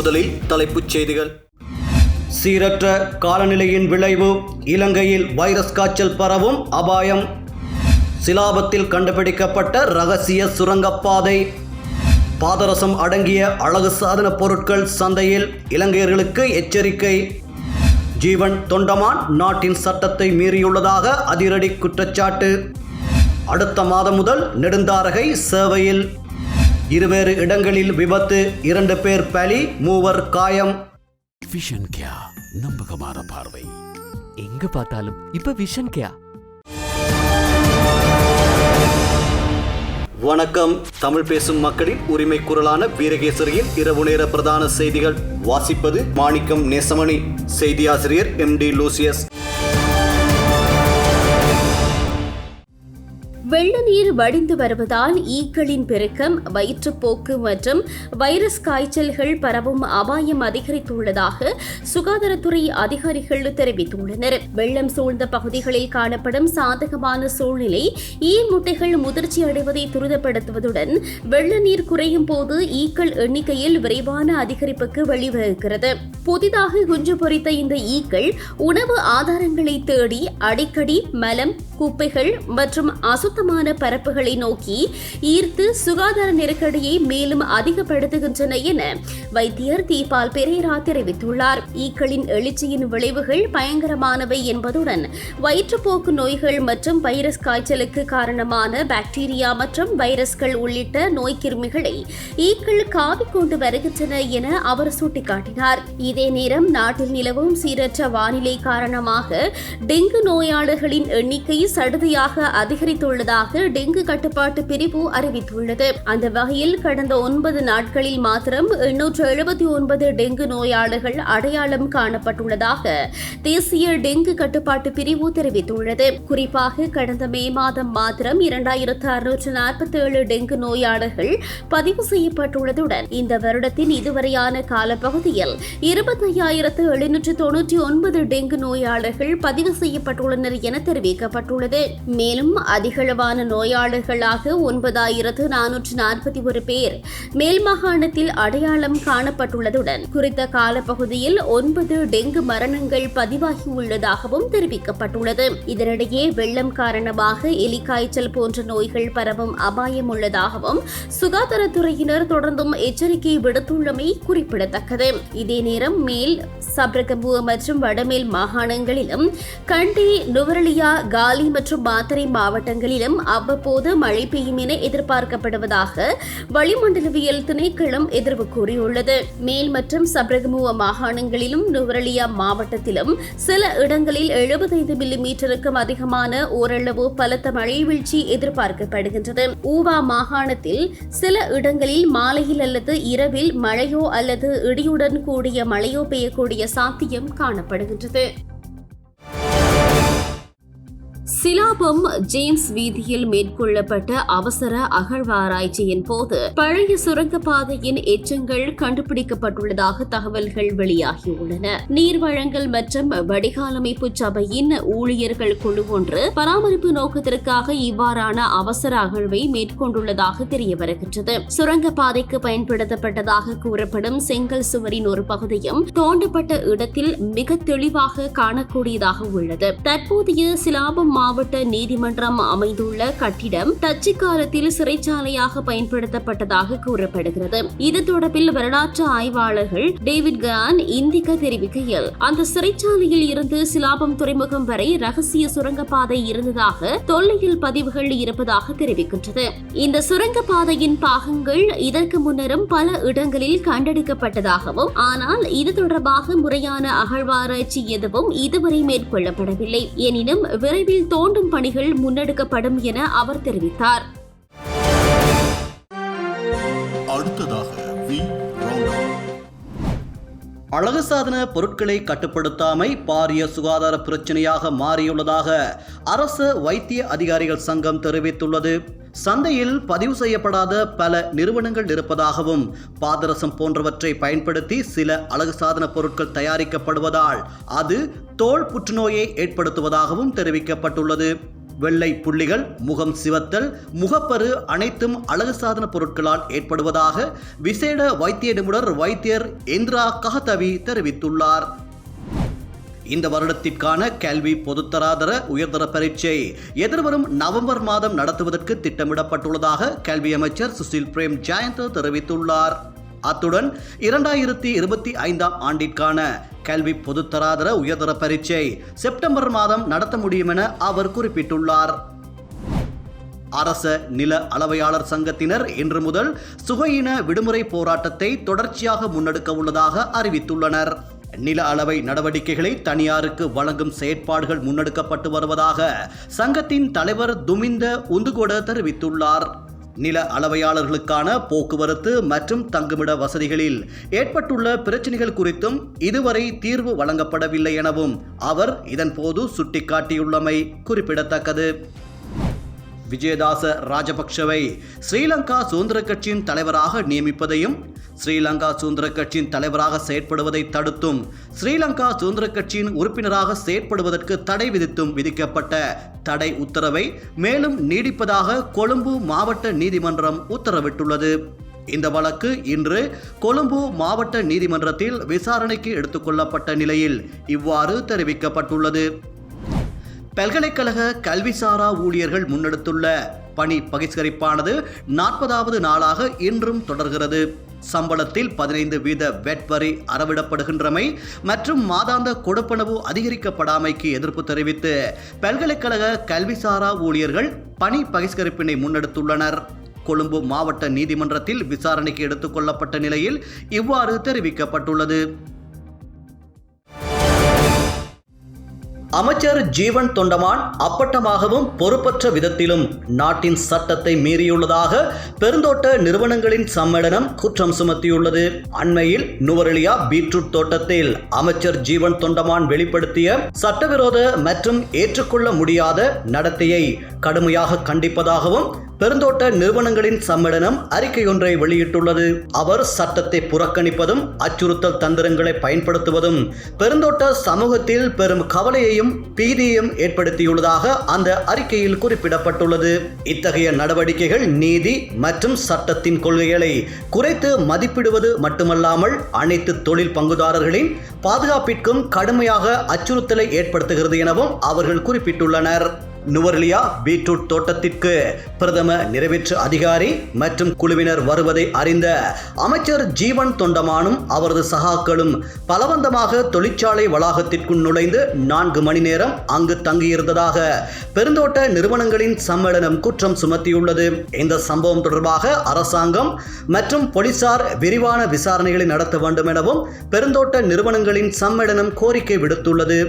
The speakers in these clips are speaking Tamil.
முதலில் தலைப்புச் செய்திகள். சீரற்ற காலநிலையின் விளைவு இலங்கையில் வைரஸ் காய்ச்சல் பரவும் அபாயம். சிலாபத்தில் கண்டுபிடிக்கப்பட்ட ரகசிய சுரங்கப்பாதை. பாதரசம் அடங்கிய அழகு சாதன பொருட்கள் சந்தையில் இலங்கையர்களுக்கு எச்சரிக்கை. ஜீவன் தொண்டமான் நாட்டின் சட்டத்தை மீறியுள்ளதாக அதிரடி குற்றச்சாட்டு. அடுத்த மாதம் முதல் நெடுந்தாரகை சேவையில். இருவேறு இடங்களில் விபத்து இரண்டு பேர் பலி மூவர் காயம். விஷன் கியா நம்பகமான பார்வை எங்க பார்த்தாலும் இப்ப விஷன் கேயா வணக்கம். தமிழ் பேசும் மக்களின் உரிமை குரலான வீரகேசரியின் இரவு நேர பிரதான செய்திகள். வாசிப்பது மாணிக்கம் நேசமணி. செய்தியாசிரியர் எம் டி லூசியஸ். வெள்ள நீர் வடிந்து வருவதால் ஈக்களின் பெருக்கம் வயிற்றுப்போக்கு மற்றும் வைரஸ் காய்ச்சல்கள் பரவும் அபாயம் அதிகரித்துள்ளதாக சுகாதாரத்துறை அதிகாரிகள் தெரிவித்துள்ளனர். வெள்ளம் சூழ்ந்த பகுதிகளில் காணப்படும் சாதகமான சூழ்நிலை ஈ முட்டைகள் முதிர்ச்சி அடைவதை துரிதப்படுத்துவதுடன் வெள்ள நீர் குறையும் போது ஈக்கள் எண்ணிக்கையில் விரைவான அதிகரிப்புக்கு வழிவகுக்கிறது. புதிதாக குஞ்சு பொரித்த இந்த ஈக்கள் உணவு ஆதாரங்களை தேடி அடிக்கடி மலம் குப்பைகள் மற்றும் அசுத்த அசுத்தமான பரப்புகளை நோக்கி ஈர்த்து சுகாதார நெருக்கடியை மேலும் அதிகப்படுத்துகின்றன என வைத்தியர் தீபால் பெரேரா தெரிவித்துள்ளார். ஈக்களின் எழுச்சியின் விளைவுகள் பயங்கரமானவை என்பதுடன் வயிற்றுப்போக்கு நோய்கள் மற்றும் வைரஸ் காய்ச்சலுக்கு காரணமான பாக்டீரியா மற்றும் வைரஸ்கள் உள்ளிட்ட நோய் கிருமிகளை ஈக்கள் காவிக்கொண்டு வருகின்றன என அவர் சுட்டிக்காட்டினார். இதே நேரம் நாட்டில் நிலவும் சீரற்ற வானிலை காரணமாக டெங்கு நோயாளர்களின் எண்ணிக்கை சடுதியாக அதிகரித்துள்ளது உள்ளதாக டெங்கு கட்டுப்பாட்டு பிரிவு அறிவித்துள்ளது. அந்த வகையில் கடந்த ஒன்பது நாட்களில் மாத்திரம் எண்ணூற்று எழுபத்தி ஒன்பது டெங்கு நோயாளர்கள் அடையாளம் காணப்பட்டுள்ளதாக தேசிய டெங்கு கட்டுப்பாட்டு பிரிவு தெரிவித்துள்ளது. குறிப்பாக கடந்த மே மாதம் மாத்திரம் இரண்டாயிரத்து அறுநூற்று நாற்பத்தி ஏழு டெங்கு நோயாளர்கள் பதிவு செய்யப்பட்டுள்ளதுடன் இந்த வருடத்தின் இதுவரையான காலப்பகுதியில் இருபத்தையாயிரத்து எழுநூற்று தொன்னூற்றி ஒன்பது டெங்கு நோயாளர்கள் பதிவு செய்யப்பட்டுள்ளனர் என தெரிவிக்கப்பட்டுள்ளது. மேலும் அதிகளவான நோயாளர்களாக ஒன்பதாயிரத்து நானூற்று நாற்பத்தி ஒரு பேர் மேல் மாகாணத்தில் அடையாளம் காணப்பட்டுள்ளதுடன் குறித்த காலப்பகுதியில் ஒன்பது டெங்கு மரணங்கள் பதிவாகியுள்ளதாகவும் தெரிவிக்கப்பட்டுள்ளது. இதனிடையே வெள்ளம் காரணமாக எலிக்காய்ச்சல் போன்ற நோய்கள் பரவும் அபாயம் உள்ளதாகவும் சுகாதாரத்துறையினர் தொடர்ந்தும் எச்சரிக்கை விடுத்துள்ளமை குறிப்பிடத்தக்கது. இதே நேரம் மேல் சப்ரகம்பு மற்றும் வடமேல் மாகாணங்களிலும் கண்டி நுவரலியா காலி மற்றும் மாத்தரை மாவட்டங்களில் மாவட்டங்களிலும் அவ்வப்போது மழை பெய்யும் என எதிர்பார்க்கப்படுவதாக வளிமண்டலவியல் திணைக்களம் எதிர்வு கூறியுள்ளது. மேல் மற்றும் சப்ரகமுவ மாகாணங்களிலும் நுவரலியா மாவட்டத்திலும் சில இடங்களில் எழுபத்தைந்து மில்லி மீட்டருக்கும் அதிகமான ஓரளவு பலத்த மழை வீழ்ச்சி எதிர்பார்க்கப்படுகின்றது. ஊவா மாகாணத்தில் சில இடங்களில் மாலையில் அல்லது இரவில் மழையோ அல்லது இடியுடன் கூடிய மழையோ பெய்யக்கூடிய சாத்தியம் காணப்படுகின்றது. சிலாபம் ஜேம்ஸ் வீதியில் மேற்கொள்ளப்பட்ட அவசர அகழ்வாராய்ச்சியின் போது பழைய சுரங்கப்பாதையின் எச்சங்கள் கண்டுபிடிக்கப்பட்டுள்ளதாக தகவல்கள் வெளியாகியுள்ளன. நீர் வழங்கல் மற்றும் வடிகாலமைப்பு சபையின் ஊழியர்கள் குழு ஒன்று பராமரிப்பு நோக்கத்திற்காக இவ்வாறான அவசர அகழ்வை மேற்கொண்டுள்ளதாக தெரிய வருகின்றது சுரங்கப்பாதைக்கு பயன்படுத்தப்பட்டதாக கூறப்படும் செங்கல் சுவரின் ஒரு பகுதியும் தோண்டப்பட்ட இடத்தில் மிக தெளிவாக காணக்கூடியதாக உள்ளது. தற்போதைய சிலாபம் மாவட்ட நீதிமன்றம் அமைந்துள்ள கட்டிடம் டச்சு காலத்தில் சிறைச்சாலையாக பயன்படுத்தப்பட்டதாக கூறப்படுகிறது. இது தொடர்பில் வரலாற்று ஆய்வாளர்கள் டேவிட் கான் இந்திக்க தெரிவிக்கையில் அந்த சிறைச்சாலையில் இருந்து சிலாபம் துறைமுகம் வரை ரகசிய சுரங்கப்பாதை இருந்ததாக தொல்லையில் பதிவுகள் இருப்பதாக தெரிவிக்கின்றது. இந்த சுரங்கப்பாதையின் பாகங்கள் இதற்கு முன்னரும் பல இடங்களில் கண்டெடுக்கப்பட்டதாகவும் ஆனால் இது தொடர்பாக முறையான அகழ்வாராய்ச்சி எதுவும் இதுவரை மேற்கொள்ளப்படவில்லை. எனினும் விரைவில் தோண்டும் பணிகள் முன்னெடுக்கப்படும் என அவர் தெரிவித்தார். அடுத்ததாக அழகு சாதன பொருட்களை கட்டுப்படுத்தாமை பாரிய சுகாதார பிரச்சனையாக மாறியுள்ளதாக அரசு வைத்திய அதிகாரிகள் சங்கம் தெரிவித்துள்ளது. சந்தையில் பதிவு செய்யப்படாத பல நிறுவனங்கள் இருப்பதாகவும் பாதரசம் போன்றவற்றை பயன்படுத்தி சில அழகு சாதன பொருட்கள் தயாரிக்கப்படுவதால் அது தோல் புற்றுநோயை ஏற்படுத்துவதாகவும் தெரிவிக்கப்பட்டுள்ளது. வெள்ளை புள்ளிகள் முகம் சிவத்தல் முகப்பரு அனைத்தும் அழகு சாதன பொருட்களால் ஏற்படுவதாக விசேட வைத்திய நிபுணர் வைத்தியர் இந்திரா கஹதவி தெரிவித்துள்ளார். இந்த வருடத்திற்கான கல்வி பொதுத்தராதர உயர்தர பரீட்சை எதிர்வரும் நவம்பர் மாதம் நடத்துவதற்கு திட்டமிடப்பட்டுள்ளதாக கல்வி அமைச்சர் சுசில் பிரேம் ஜெயந்த் தெரிவித்துள்ளார். அத்துடன் இரண்டாயிரத்தி இருபத்தி ஐந்தாம் ஆண்டிற்கான கல்வி பொதுத்தராதர உயர்தர பரீட்சை செப்டம்பர் மாதம் நடத்த முடியும் என அவர் குறிப்பிட்டுள்ளார். அரச நில அளவையாளர் சங்கத்தினர் இன்று முதல் சுகையின விடுமுறை போராட்டத்தை தொடர்ச்சியாக முன்னெடுக்க உள்ளதாக அறிவித்துள்ளனர். நில அளவை நடவடிக்கைகளை தனியாருக்கு வழங்கும் செயற்பாடுகள் முன்னெடுக்கப்பட்டு வருவதாக சங்கத்தின் தலைவர் துமிந்த உந்துகொட தெரிவித்துள்ளார். நில அளவையாளர்களுக்கான போக்குவரத்து மற்றும் தங்குமிட வசதிகளில் ஏற்பட்டுள்ள பிரச்சினைகள் குறித்தும் இதுவரை தீர்வு வழங்கப்படவில்லை எனவும் அவர் இதன்போது சுட்டிக்காட்டியுள்ளமை குறிப்பிடத்தக்கது. விஜயதாச ராஜபக்ஷவை ஸ்ரீலங்கா சுதந்திர கட்சியின் தலைவராக நியமிப்பதையும் ஸ்ரீலங்கா சுதந்திர கட்சியின் தலைவராக செயற்படுவதை தடுத்தும் ஸ்ரீலங்கா சுதந்திர கட்சியின் உறுப்பினராக செயற்படுவதற்கு தடை விதித்தும் விதிக்கப்பட்ட தடை உத்தரவை மேலும் நீடிப்பதாக கொழும்பு மாவட்ட நீதிமன்றம் உத்தரவிட்டுள்ளது. இந்த வழக்கு இன்று கொழும்பு மாவட்ட நீதிமன்றத்தில் விசாரணைக்கு எடுத்துக்கொள்ளப்பட்ட நிலையில் இவ்வாறு தெரிவிக்கப்பட்டுள்ளது. பல்கலைக்கழக கல்விசாரா ஊழியர்கள் முன்னெடுத்துள்ள பணி பகிஷ்கரிப்பானது நாற்பதாவது நாளாக இன்றும் தொடர்கிறது. சம்பளத்தில் பதினைந்து வீத வெட் வரி அறவிடப்படுகின்றமை மற்றும் மாதாந்த கொடுப்பனவு அதிகரிக்கப்படாமைக்கு எதிர்ப்பு தெரிவித்து பல்கலைக்கழக கல்விசாரா ஊழியர்கள் பணி பகிஷ்கரிப்பினை முன்னெடுத்துள்ளனர். கொழும்பு மாவட்ட நீதிமன்றத்தில் விசாரணைக்கு எடுத்துக்கொள்ளப்பட்ட நிலையில் இவ்வாறு தெரிவிக்கப்பட்டுள்ளது. அமைச்சர் ஜீவன் தொண்டமான் அப்பட்டமாகவும் பொறுப்பற்ற விதத்திலும் நாட்டின் சட்டத்தை மீறியுள்ளதாக பெருந்தோட்ட நிறுவனங்களின் சம்மேளனம் குற்றம் சுமத்தியுள்ளது. அண்மையில் நுவரெலியா பீட்ரூட் தோட்டத்தில் அமைச்சர் ஜீவன் தொண்டமான் வெளிப்படுத்திய சட்டவிரோத மற்றும் ஏற்றுக்கொள்ள முடியாத நடத்தையை கடுமையாக கண்டிப்பதாகவும் பெருந்தோட்ட நிறுவனங்களின் சம்மேளனம் அறிக்கை ஒன்றை வெளியிட்டுள்ளது. அவர் சட்டத்தை புறக்கணிப்பதும் அச்சுறுத்தல் தந்திரங்களை பயன்படுத்துவதும் பெருந்தோட்ட சமூகத்தில் பெரும் கவலையையும் பீதியையும் ஏற்படுத்தியுள்ளதாக அந்த அறிக்கையில் குறிப்பிடப்பட்டுள்ளது. இத்தகைய நடவடிக்கைகள் நீதி மற்றும் சட்டத்தின் கொள்கைகளை குறைத்து மதிப்பிடுவது மட்டுமல்லாமல் அனைத்து தொழில் பங்குதாரர்களின் பாதுகாப்பிற்கும் கடுமையாக அச்சுறுத்தலை ஏற்படுத்துகிறது எனவும் அவர்கள் குறிப்பிட்டுள்ளனர். நுவர்லியா பீட்ரூட் தோட்டத்திற்கு பிரதம நிறைவேற்று அதிகாரி மற்றும் குழுவினர் வருவதை அறிந்த அமைச்சர் ஜீவன் தொண்டமானும் அவரது சகாக்களும் பலவந்தமாக தொழிற்சாலை வளாகத்திற்குள் நுழைந்து நான்கு மணி நேரம் அங்கு தங்கியிருந்ததாக பெருந்தோட்ட நிறுவனங்களின் சம்மேளனம் குற்றம் சுமத்தியுள்ளது. இந்த சம்பவம் தொடர்பாக அரசாங்கம் மற்றும் போலீசார் விரிவான விசாரணைகளை நடத்த வேண்டும் எனவும் பெருந்தோட்ட நிறுவனங்களின் சம்மேளனம் கோரிக்கை விடுத்துள்ளது.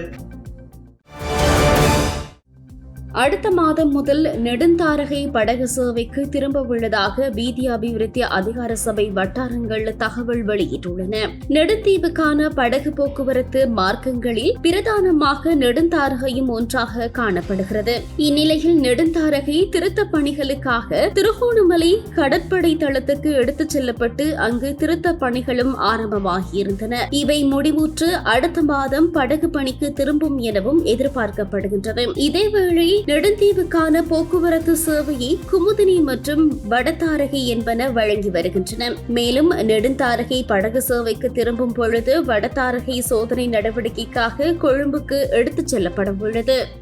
அடுத்த மாதம் முதல் நெடுந்தாரகை படகு சேவைக்கு திரும்ப உள்ளதாக வீதி அபிவிருத்தி அதிகார சபை வட்டாரங்கள் தகவல் வெளியிட்டுள்ளன. நெடுந்தீவுக்கான படகு போக்குவரத்து மார்க்கங்களில் பிரதானமாக நெடுந்தாரகையும் ஒன்றாக காணப்படுகிறது. இந்நிலையில் நெடுந்தாரகை திருத்த பணிகளுக்காக திருகோணமலை கடற்படை தளத்துக்கு எடுத்துச் செல்லப்பட்டு அங்கு திருத்த பணிகளும் ஆரம்பமாகியிருந்தன. இவை முடிவுற்று அடுத்த மாதம் படகு பணிக்கு திரும்பும் எனவும் எதிர்பார்க்கப்படுகின்றன. இதேவேளை நெடுந்தீவுக்கான போக்குவரத்து சேவையை குமுதினி மற்றும் வடதாரகை என்பன வழங்கி வருகின்றன. மேலும் நெடுந்தாரகை படகு சேவைக்கு திரும்பும் பொழுது வடதாரகை சோதனை நடவடிக்கைக்காக கொழும்புக்கு எடுத்துச் செல்லப்பட உள்ளது.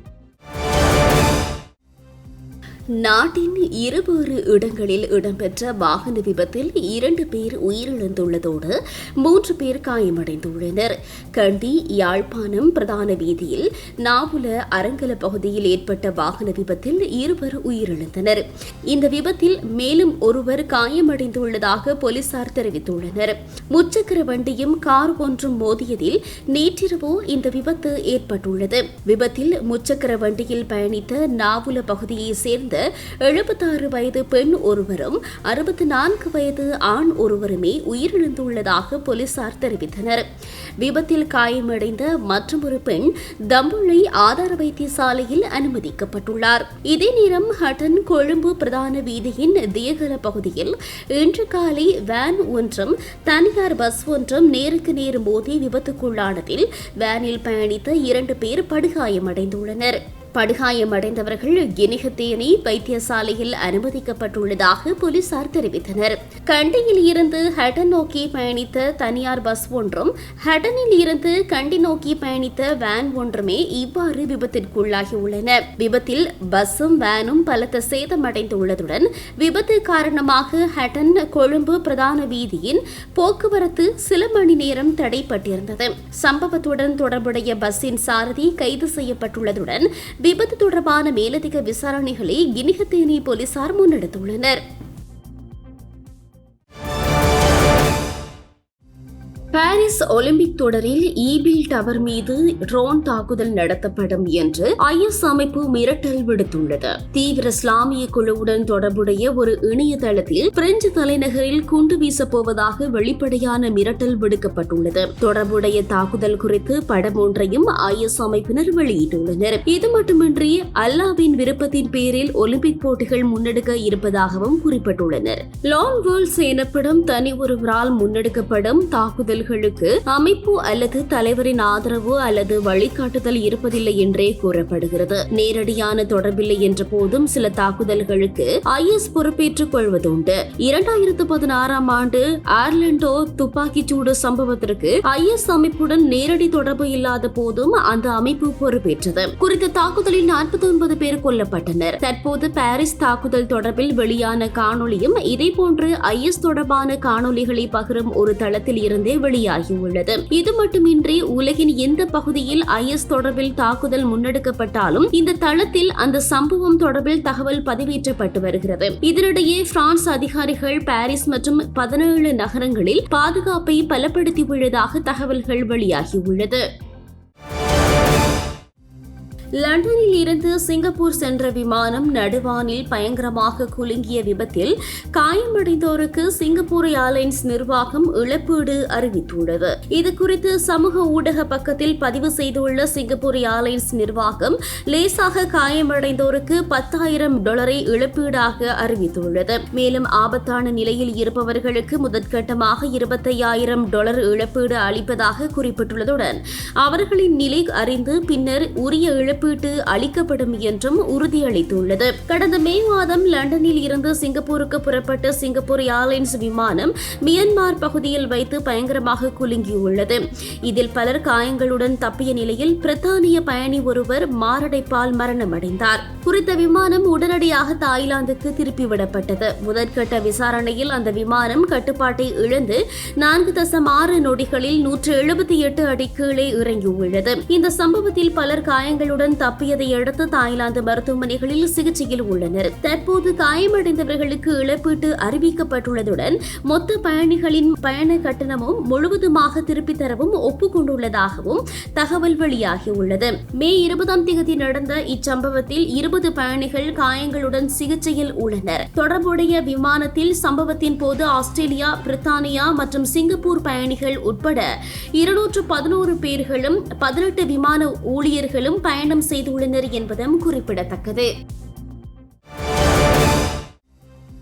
நாட்டின் இருவேறு இடங்களில் இடம்பெற்ற வாகன விபத்தில் இரண்டு பேர் உயிரிழந்துள்ளதோடு மூன்று பேர் காயமடைந்துள்ளனர். கண்டி யாழ்ப்பாணம் பிரதான வீதியில் நாவுல அரங்கல பகுதியில் ஏற்பட்ட வாகன விபத்தில் இருவர் உயிரிழந்தனர். இந்த விபத்தில் மேலும் ஒருவர் காயமடைந்துள்ளதாக போலீசார் தெரிவித்துள்ளனர். முச்சக்கர வண்டியும் கார் ஒன்றும் மோதியதில் நேற்றிரவு இந்த விபத்து ஏற்பட்டுள்ளது. விபத்தில் முச்சக்கர வண்டியில் பயணித்த நாவுல பகுதியை சேர்ந்த எழுபத்தாறு வயது பெண் ஒருவரும் அறுபத்தி நான்கு வயது ஆண் ஒருவருமே உயிரிழந்துள்ளதாக போலீசார் தெரிவித்தனர். விபத்தில் காயமடைந்த மற்றொரு பெண் தம்புளை ஆதார வைத்தியசாலையில் அனுமதிக்கப்பட்டுள்ளார். இதே நேரம் ஹட்டன் கொழும்பு பிரதான வீதியின் தியகர பகுதியில் இன்று காலை வேன் ஒன்றும் தனியார் பஸ் ஒன்றும் நேருக்கு நேர் மோதி விபத்துக்குள்ளானதில் வேனில் பயணித்த இரண்டு பேர் படுகாயமடைந்துள்ளனர். படுகாயமடைந்தவர்கள் கினிகத்தேனி வைத்தியசாலையில் அனுமதிக்கப்பட்டுள்ளதாக போலீசார் தெரிவித்தனர். கண்டியில் இருந்து ஹட்டன் நோக்கி பயணித்த தனியார் பஸ் ஒன்றும் ஹட்டனில் இருந்து கண்டி நோக்கி பயணித்த வேன் ஒன்றுமே இவ்வாறு விபத்திற்குள்ளாகியுள்ளன. விபத்தில் பஸ்ஸும் வேனும் பலத்த சேதமடைந்துள்ளதுடன் விபத்து காரணமாக ஹட்டன் கொழும்பு பிரதான வீதியின் போக்குவரத்து சில மணி நேரம் தடைப்பட்டிருந்தது. சம்பவத்துடன் தொடர்புடைய பஸ்ஸின் சாரதி கைது செய்யப்பட்டுள்ளதுடன் விபத்து தொடர்பான மேலதிக விசாரணைகளை கினிகத்தேனி போலீசார் முன்னெடுத்துள்ளனர். பாரிஸ் ஒலிம்பிக் தொடரில் ஈபில் டவர் மீது ட்ரோன் தாக்குதல் நடத்தப்படும் என்று ஐஎஸ் அமைப்பு மிரட்டல் விடுத்துள்ளது. தீவிர இஸ்லாமிய குழுவுடன் தொடர்புடைய ஒரு இணையதளத்தில் பிரெஞ்சு தலைநகரில் குண்டு வீசப்போவதாக வெளிப்படையான மிரட்டல் விடுக்கப்பட்டுள்ளது. தொடர்புடைய தாக்குதல் குறித்து படம் ஒன்றையும் ஐஎஸ் அமைப்பினர் வெளியிட்டுள்ளனர். இது மட்டுமின்றி அல்லாவின் விருப்பத்தின் பேரில் ஒலிம்பிக் போட்டிகள் முன்னெடுக்க இருப்பதாகவும் குறிப்பிட்டுள்ளனர். லான் வேர்ல்ட்ஸ் எனப்படும் தனி ஒருவரால் முன்னெடுக்கப்படும் தாக்குதல் செயல்களுக்கு அமைப்பு அல்லது தலைவரின் ஆதரவு அல்லது வழிகாட்டுதல் இருப்பதில்லை என்றே கூறப்படுகிறது. நேரடியான தொடர்பில்லை என்ற போதும் சில தாக்குதல்களுக்கு ஐஎஸ் பொறுப்பேற்றுக் கொள்வதுண்டு. இரண்டாயிரத்து பதினாறாம் ஆண்டு ஆர்லண்டோ துப்பாக்கிச்சூடு சம்பவத்திற்கு ஐஎஸ் அமைப்புடன் நேரடி தொடர்பு இல்லாத போதும் அந்த அமைப்பு பொறுப்பேற்றது. குறித்த தாக்குதலில் நாற்பத்தி ஒன்பது பேர் கொல்லப்பட்டனர். தற்போது பாரிஸ் தாக்குதல் தொடர்பில் வெளியான காணொலியும் இதேபோன்று ஐஎஸ் தொடர்பான காணொலிகளை பகிரும் ஒரு தளத்தில் இருந்தே வெளியாகியுள்ளது இது மட்டுமின்றி உலகின் எந்த பகுதியில் ஐஎஸ் தொடர்பில் தாக்குதல் முன்னெடுக்கப்பட்டாலும் இந்த தளத்தில் அந்த சம்பவம் தொடர்பில் தகவல் பதிவேற்றப்பட்டு வருகிறது. இதனிடையே பிரான்ஸ் அதிகாரிகள் பாரிஸ் மற்றும் பதினேழு நகரங்களில் பாதுகாப்பை பலப்படுத்தியுள்ளதாக தகவல்கள் வெளியாகியுள்ளது. லண்டனில் இருந்து சிங்கப்பூர் சென்ற விமானம் நடுவானில் பயங்கரமாக குலுங்கிய விபத்தில் காயமடைந்தோருக்கு சிங்கப்பூர் ஏர்லைன்ஸ் நிர்வாகம் இழப்பீடு அறிவித்துள்ளது. இது குறித்து சமூக ஊடக பக்கத்தில் பதிவு செய்துள்ள சிங்கப்பூர் ஏர்லைன்ஸ் நிர்வாகம் லேசாக காயமடைந்தோருக்கு பத்தாயிரம் டாலரை இழப்பீடாக அறிவித்துள்ளது. மேலும் ஆபத்தான நிலையில் இருப்பவர்களுக்கு முதற்கட்டமாக இருபத்தையாயிரம் டாலர் இழப்பீடு அளிப்பதாக குறிப்பிட்டுள்ளதுடன் அவர்களின் நிலை அறிந்து பின்னர் உரிய இழப்பீடு இழப்பீட்டு அளிக்கப்படும் என்றும் உறுதியளித்துள்ளது. கடந்த மே மாதம் லண்டனில் இருந்து சிங்கப்பூருக்கு புறப்பட்ட சிங்கப்பூர் ஏர்லைன்ஸ் விமானம் மியன்மார் பகுதியில் வைத்து பயங்கரமாக குலுங்கியுள்ளது. இதில் பலர் காயங்களுடன் தப்பிய நிலையில் பிரித்தானிய பயணி ஒருவர் மாரடைப்பால் மரணமடைந்தார். குறித்த விமானம் உடனடியாக தாய்லாந்துக்கு திருப்பிவிடப்பட்டது. முதற்கட்ட விசாரணையில் அந்த விமானம் கட்டுப்பாட்டை இழந்து நான்கு தசம் ஆறு நொடிகளில் நூற்று எழுபத்தி எட்டு அடி கீழே இறங்கியுள்ளது. இந்த சம்பவத்தில் பலர் காயங்களுடன் தப்பியதை அடுத்து தாய்லாந்து மருத்துவமனைகளில் சிகிச்சையில் உள்ளனர். தற்போது காயமடைந்தவர்களுக்கு இழப்பீட்டு அறிவிக்கப்பட்டுள்ளதுடன் மொத்த பயணிகளின் பயண கட்டணமும் முழுவதுமாக திருப்பித் தரவும் ஒப்புக்கொண்டுள்ளதாகவும் தகவல் வெளியாகியுள்ளது. மே இருபதாம் தேதி நடந்த இச்சம்பவத்தில் இருபது பயணிகள் காயங்களுடன் சிகிச்சையில் உள்ளனர். தொடர்புடைய விமானத்தில் சம்பவத்தின் போது ஆஸ்திரேலியா பிரித்தானியா மற்றும் சிங்கப்பூர் பயணிகள் உட்பட இருநூற்று பதினோரு பேர்களும் பதினெட்டு விமான ஊழியர்களும் பயணம் செய்துள்ளனர் என்பதும் குறிப்பிடத்தக்கது.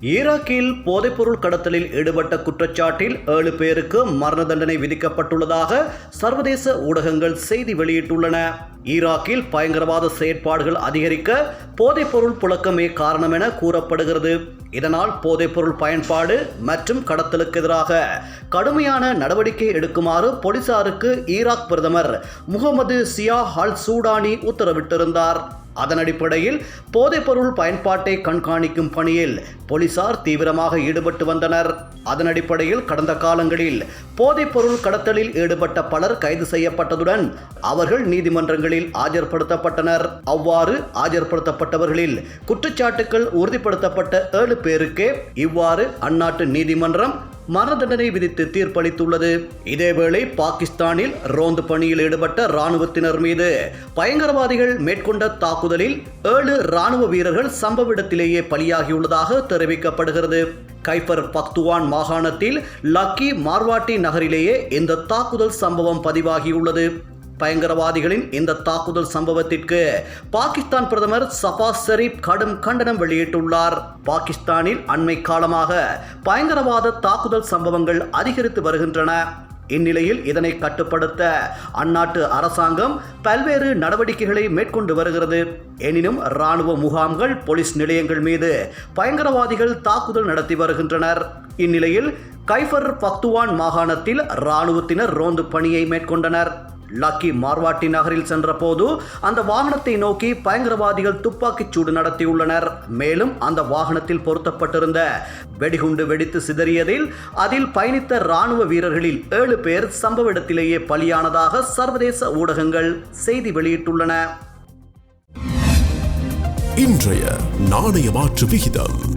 ஈராக்கில் போதைப்பொருள் கடத்தலில் ஈடுபட்ட குற்றச்சாட்டில் ஏழு பேருக்கு மரண தண்டனை விதிக்கப்பட்டுள்ளதாக சர்வதேச ஊடகங்கள் செய்தி வெளியிட்டுள்ளன. ஈராக்கில் பயங்கரவாத செயற்பாடுகள் அதிகரிக்க போதைப்பொருள் புழக்கமே காரணம் என கூறப்படுகிறது. இதனால் போதைப்பொருள் பயன்பாடு மற்றும் கடத்தலுக்கு எதிராக கடுமையான நடவடிக்கை எடுக்குமாறு போலீசாருக்கு ஈராக் பிரதமர் முகமது சியா ஹால் சூடானி உத்தரவிட்டிருந்தார். அதன் அடிப்படையில் போதைப்பொருள் பயன்பாட்டை கண்காணிக்கும் பணியில் போலீசார் தீவிரமாக ஈடுபட்டு வந்தனர். அதன் அடிப்படையில் கடந்த காலங்களில் போதைப்பொருள் கடத்தலில் ஈடுபட்ட பலர் கைது செய்யப்பட்டதுடன் அவர்கள் நீதிமன்றங்களில் ஆஜர்படுத்தப்பட்டனர். அவ்வாறு ஆஜர்படுத்தப்பட்டவர்களில் குற்றச்சாட்டுகள் உறுதிப்படுத்தப்பட்ட ஏழு பேருக்கே இவ்வாறு அந்நாட்டு நீதிமன்றம் மரண தண்டனை விதித்து தீர்ப்பளித்துள்ளது. இதேவேளை பாகிஸ்தானில் ரோந்து பணியில் ஈடுபட்ட இராணுவத்தினர் மீது பயங்கரவாதிகள் மேற்கொண்ட தாக்குதலில் ஏழு இராணுவ வீரர்கள் சம்பவ இடத்திலேயே பலியாகியுள்ளதாக தெரிவிக்கப்படுகிறது. கைபர் பக்துவான் மாகாணத்தில் லக்கி மார்வாட்டி நகரிலேயே இந்த தாக்குதல் சம்பவம் பதிவாகியுள்ளது. பயங்கரவாதிகளின் இந்த தாக்குதல் சம்பவத்திற்கு பாகிஸ்தான் பிரதமர் சபாஸ் ஷெரீப் கடும் கண்டனம் வெளியிட்டுள்ளார். பாகிஸ்தானில் அண்மை காலமாக பயங்கரவாத தாக்குதல் சம்பவங்கள் அதிகரித்து வருகின்றன. இந்நிலையில் இதனை கட்டுப்படுத்த அந்நாட்டு அரசாங்கம் பல்வேறு நடவடிக்கைகளை மேற்கொண்டு வருகிறது. எனினும் இராணுவ முகாம்கள் போலீஸ் நிலையங்கள் மீது பயங்கரவாதிகள் தாக்குதல் நடத்தி வருகின்றனர். இந்நிலையில் கைஃபர் பக்துவான் மாகாணத்தில் இராணுவத்தினர் ரோந்து பணியை மேற்கொண்டனர். லக்கி மார்வாட்டி நகரில் சென்றபோது அந்த வாகனத்தை நோக்கி பயங்கரவாதிகள் துப்பாக்கிச் சூடு நடத்தியுள்ளனர். மேலும் அந்த வாகனத்தில் பொருத்தப்பட்டிருந்த வெடிகுண்டு வெடித்து சிதறியதில் அதில் பயணித்த ராணுவ வீரர்களில் ஏழு பேர் சம்பவ இடத்திலேயே பலியானதாக சர்வதேச ஊடகங்கள் செய்தி வெளியிட்டுள்ளன. இன்றைய நாணய மாற்று விகிதம்.